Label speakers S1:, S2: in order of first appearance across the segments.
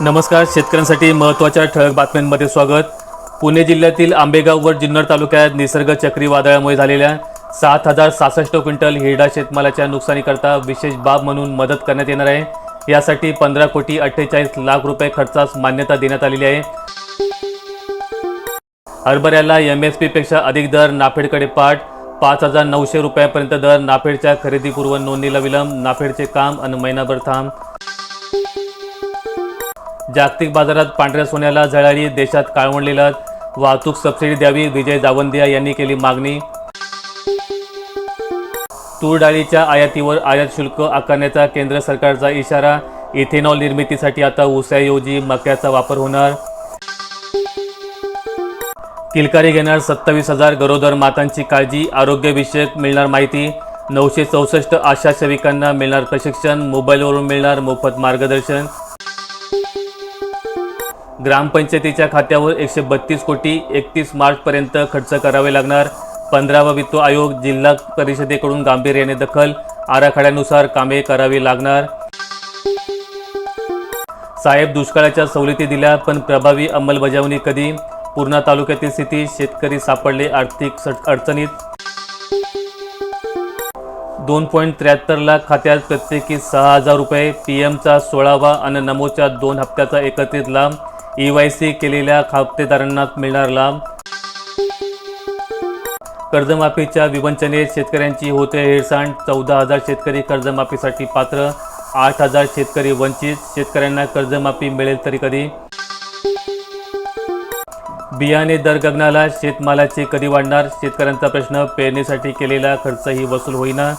S1: नमस्कार शेतकऱ्यांसाठी महत्त्वाच्या ठळक बातम्यांमध्ये स्वागत. पुणे जिल्ह्यातील आंबेगाव व जुन्नर तालुक्यात निसर्ग चक्रीवादळामुळे झालेल्या सात हजार सहासष्ट क्विंटल हिरडा शेतमालाच्या नुकसानीकरता विशेष बाब म्हणून मदत करण्यात येणार आहे. यासाठी पंधरा कोटी अठ्ठेचाळीस लाख रुपये खर्चास मान्यता देण्यात आलेली आहे. हरभऱ्याला एम एस पीपेक्षा अधिक दर नाफेडकडे पाठ. पाच हजार नऊशे रुपयापर्यंत दर नाफेडच्या खरेदीपूर्व नोंदणीला विलंब नाफेडचे काम आणि महिनाभर थांब. जागतिक बाजारात पांढऱ्या सोन्याला झळाळी देशात काळवंडलेला वाहतूक सबसिडी द्यावी विजय जावंदिया यांनी केली मागणी. तूर डाळीच्या आयातीवर आयात शुल्क आकारण्याचा केंद्र सरकारचा इशारा इथेनॉल निर्मितीसाठी आता ऊसाऐवजी मक्याचा वापर होणार. किलकारी घेणार सत्तावीस हजार गरोदर मातांची काळजी आरोग्यविषयक मिळणार माहिती नऊशे चौसष्ट आशा सेविकांना मिळणार प्रशिक्षण मोबाईलवरून मिळणार मोफत मार्गदर्शन. ग्रामपंचायतीच्या खात्यावर एकशे बत्तीस कोटी एकतीस मार्चपर्यंत खर्च करावे लागणार. पंधरावा वित्त आयोग जिल्हा परिषदेकडून गांभीर्याने दखल. आराखड्यानुसार कामे करावी लागणार. साहेब दुष्काळाच्या सवलती दिल्या पण प्रभावी अंमलबजावणी कधी? पूर्णा तालुक्यातील स्थिती शेतकरी सापडले आर्थिक सड- अडचणीत. दोन पॉईंट त्र्याहत्तर लाख खात्यात प्रत्येकी सहा हजार रुपये. पी एमचा सोळावा आणि नमोच्या दोन हप्त्याचा एकत्रित लाभ. ई वाय सी केलेल्या खातेदारांना मिळणार लाभ कर्जमाफीच्या विवंचनेत शेतकऱ्यांची होते हेळसांड. चौदा हजार शेतकरी कर्जमाफीसाठी पात्र. आठ हजार शेतकरी वंचित. शेतकऱ्यांना कर्जमाफी मिळेल तरी कधी? बियाणे दर गगनाला शेतमालाचे कधी वाढणार? शेतकऱ्यांचा प्रश्न पेरणीसाठी केलेला खर्चही वसूल होईना.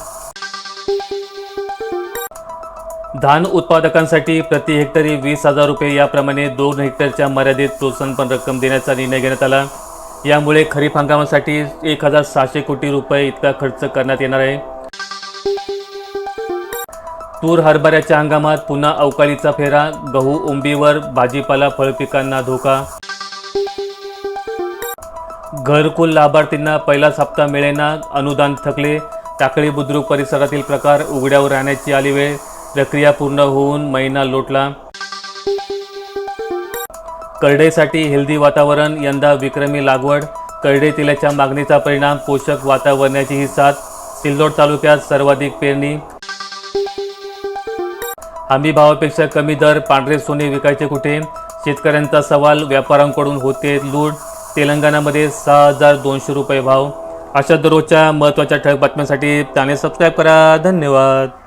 S1: धान उत्पादकांसाठी प्रति हेक्टरी वीस हजार रुपये याप्रमाणे दोन हेक्टरच्या मर्यादित प्रोत्साहनपण रक्कम देण्याचा निर्णय घेण्यात आला. यामुळे खरीप हंगामासाठी एक हजार सहाशे कोटी रुपये इतका खर्च करण्यात येणार आहे. तूर हरभऱ्याच्या हंगामात पुन्हा अवकाळीचा फेरा गहू उंबीवर भाजीपाला फळपिकांना धोका. घरकुल लाभार्थींना पहिलाच हप्ता मिळेना अनुदान थकले. टाकळी बुद्रुक परिसरातील प्रकार उघड्यावर राहण्याची आली वेळ. प्रक्रिया पूर्ण होऊन महिना लोटला. करडईसाठी हेल्दी वातावरण यंदा विक्रमी लागवड. करडे तेलाच्या मागणीचा परिणाम पोषक वातावरणाची ही साथ. सिल्लोड तालुक्यात सर्वाधिक पेरणी. हमी भावापेक्षा कमी दर पांढरे सोने विकायचे कुठे? शेतकऱ्यांचा सवाल व्यापाऱ्यांकडून होते लूट. तेलंगणामध्ये सहा हजार दोनशे रुपये भाव. अशा दररोजच्या महत्त्वाच्या ठळक बातम्यांसाठी त्याने सबस्क्राईब करा. धन्यवाद.